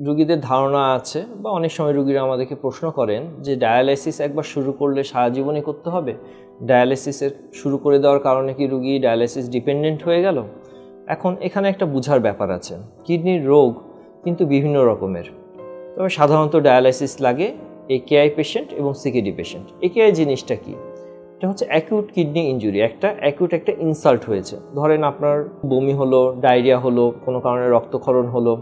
রুগীদের ধারণা আছে বা অনেক সময় রুগীরা আমাদেরকে প্রশ্ন করেন যে ডায়ালাইসিস একবার শুরু করলে সারা জীবনই করতে হবে? ডায়ালাইসিসের শুরু করে দেওয়ার কারণে কি রুগী ডায়ালাইসিস ডিপেন্ডেন্ট হয়ে গেল? এখন এখানে একটা বুঝার ব্যাপার আছে। কিডনির রোগ কিন্তু বিভিন্ন রকমের। তবে সাধারণত ডায়ালাইসিস লাগে একেআই পেশেন্ট এবং সিকেডি পেশেন্ট একেআই জিনিসটা কি? এটা হচ্ছে অ্যাকিউট কিডনি ইনজুরি একটা অ্যাকিউট একটা ইনসাল্ট হয়েছে। ধরেন আপনার বমি হলো ডায়রিয়া হলো, কোনো কারণে রক্তক্ষরণ হলো,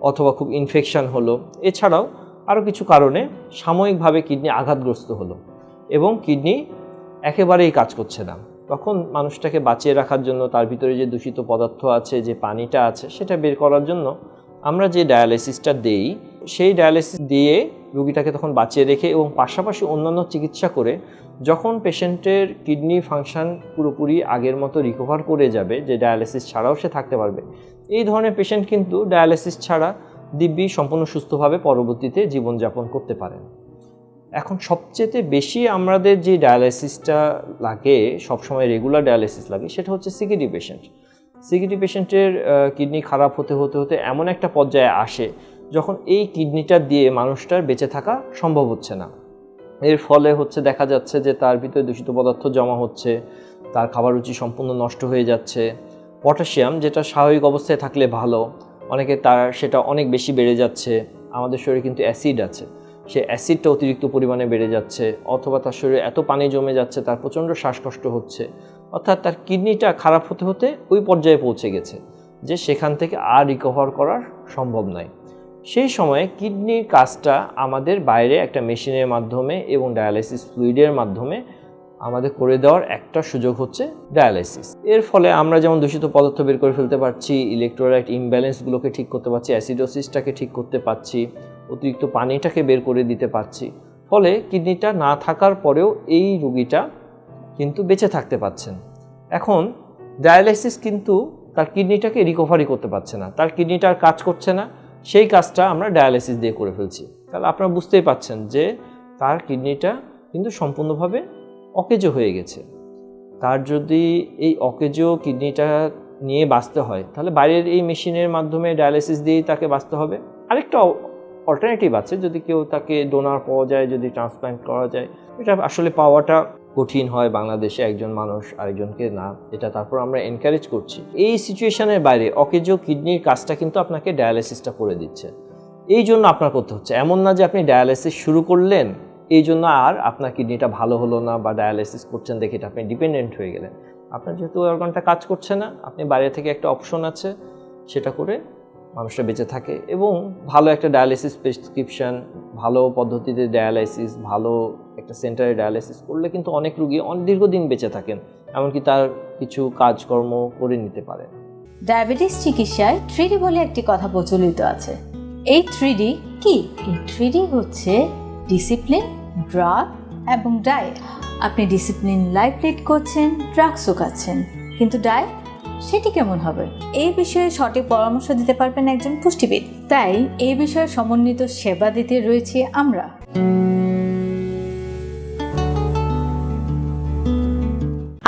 অথবা খুব ইনফেকশান হলো। এছাড়াও আরও কিছু কারণে সাময়িকভাবে কিডনি আঘাতগ্রস্ত হলো এবং কিডনি একেবারেই কাজ করছে না। তখন মানুষটাকে বাঁচিয়ে রাখার জন্য, তার ভিতরে যে দূষিত পদার্থ আছে, যে পানিটা আছে, সেটা বের করার জন্য আমরা যে ডায়ালাইসিসটা দেই, সেই ডায়ালিসিস দিয়ে রুগীটাকে তখন বাঁচিয়ে রেখে এবং পাশাপাশি অন্যান্য চিকিৎসা করে যখন পেশেন্টের কিডনি ফাংশন পুরোপুরি আগের মতো রিকভার করে যাবে, যে ডায়ালিসিস ছাড়াও সে থাকতে পারবে, এই ধরনের পেশেন্ট কিন্তু ডায়ালাইসিস ছাড়া দিব্যি, সম্পূর্ণ সুস্থভাবে পরবর্তীতে জীবনযাপন করতে পারেন। এখন সবচেয়ে বেশি আমাদের যে ডায়ালাইসিসটা লাগে, সবসময় রেগুলার ডায়ালাইসিস লাগে, সেটা হচ্ছে সিকিডি পেশেন্ট সিকিডি পেশেন্টের কিডনি খারাপ হতে হতে হতে এমন একটা পর্যায়ে আসে যখন এই কিডনিটা দিয়ে মানুষটার বেঁচে থাকা সম্ভব হচ্ছে না। এর ফলে হচ্ছে দেখা যাচ্ছে যে তার ভিতরে দূষিত পদার্থ জমা হচ্ছে, তার খাবার রুচি সম্পূর্ণ নষ্ট হয়ে যাচ্ছে। পটাশিয়াম, যেটা স্বাভাবিক অবস্থায় থাকলে ভালো, অনেকে তার সেটা অনেক বেশি বেড়ে যাচ্ছে। আমাদের শরীরে কিন্তু অ্যাসিড আছে, সে অ্যাসিডটা অতিরিক্ত পরিমাণে বেড়ে যাচ্ছে, অথবা তার শরীরে এত পানি জমে যাচ্ছে, তার প্রচণ্ড শ্বাসকষ্ট হচ্ছে। অর্থাৎ তার কিডনিটা খারাপ হতে হতে ওই পর্যায়ে পৌঁছে গেছে, যে সেখান থেকে আর রিকভার করা সম্ভব নয় সেই সময়ে কিডনির কাজটা আমাদের বাইরে একটা মেশিনের মাধ্যমে এবং ডায়ালাইসিস ফ্লুইডের মাধ্যমে আমাদের করে দেওয়ার একটা সুযোগ হচ্ছে ডায়ালাইসিস। এর ফলে আমরা যেমন দূষিত পদার্থ বের করে ফেলতে পারছি ইলেকট্রোলাইট ইমব্যালেন্সগুলোকে ঠিক করতে পারছি অ্যাসিডোসিসটাকে ঠিক করতে পারছি, অতিরিক্ত পানিটাকে বের করে দিতে পারছি। ফলে কিডনিটা না থাকার পরেও এই রুগীটা কিন্তু বেঁচে থাকতে পাচ্ছেন এখন ডায়ালাইসিস কিন্তু তার কিডনিটাকে রিকভারি করতে পারছে না। তার কিডনিটা আর কাজ করছে না। সেই কাজটা আমরা ডায়ালাইসিস দিয়ে করে ফেলছি। তাহলে আপনারা বুঝতেই পাচ্ছেন যে তার কিডনিটা কিন্তু সম্পূর্ণভাবে অকেজো হয়ে গেছে। তার যদি এই অকেজো কিডনিটা নিয়ে বাঁচতে হয়, তাহলে বাইরের এই মেশিনের মাধ্যমে ডায়ালাইসিস দিয়েই তাকে বাঁচতে হবে। আরেকটা অল্টারনেটিভ আছে, যদি কেউ তাকে ডোনার পাওয়া যায়, যদি ট্রান্সপ্ল্যান্ট করা যায়, এটা আসলে পাওয়াটা কঠিন হয় বাংলাদেশে একজন মানুষ আরেকজনকে না, এটা তারপর আমরা এনকারেজ করছি। এই সিচুয়েশনের বাইরে অকেজো কিডনির কাজটা কিন্তু আপনাকে ডায়ালিসিসটা করে দিচ্ছে। এই জন্য আপনার করতে হচ্ছে। এমন না যে আপনি ডায়ালাইসিস শুরু করলেন, এই জন্য আর আপনার কিডনিটা ভালো হলো না বা ডায়ালিসিস করছেন দেখে এটা আপনি ডিপেন্ডেন্ট হয়ে গেলেন। আপনার যেহেতু অর্গানটা কাজ করছে না, আপনি বাইরে থেকে একটা অপশন আছে, সেটা করে মানুষটা বেঁচে থাকে এবং ভালো একটা ডায়ালিসিস প্রেসক্রিপশন ভালো পদ্ধতিতে ডায়ালাইসিস ভালো একটা সেন্টারে ডায়ালাইসিস করলে কিন্তু অনেক রুগী অনেক দীর্ঘদিন বেঁচে থাকেন, এমনকি তার কিছু কাজকর্ম করে নিতে পারেন। ডায়াবেটিস চিকিৎসায় থ্রিডি বলে একটি কথা প্রচলিত আছে। এই থ্রিডি কি? এই থ্রিডি হচ্ছে ডিসিপ্লিন ড্রাগ এবং ডায়েট আপনি ডিসিপ্লিন লাইফ লিড করছেন ড্রাগসও খাচ্ছেন, কিন্তু ডায়েট সেটি কেমন হবে? এই বিষয়ে সঠিক পরামর্শ দিতে পারবেন একজন পুষ্টিবিদ। তাই এই বিষয়ে সমন্বিত সেবা দিতে রয়েছে আমরা।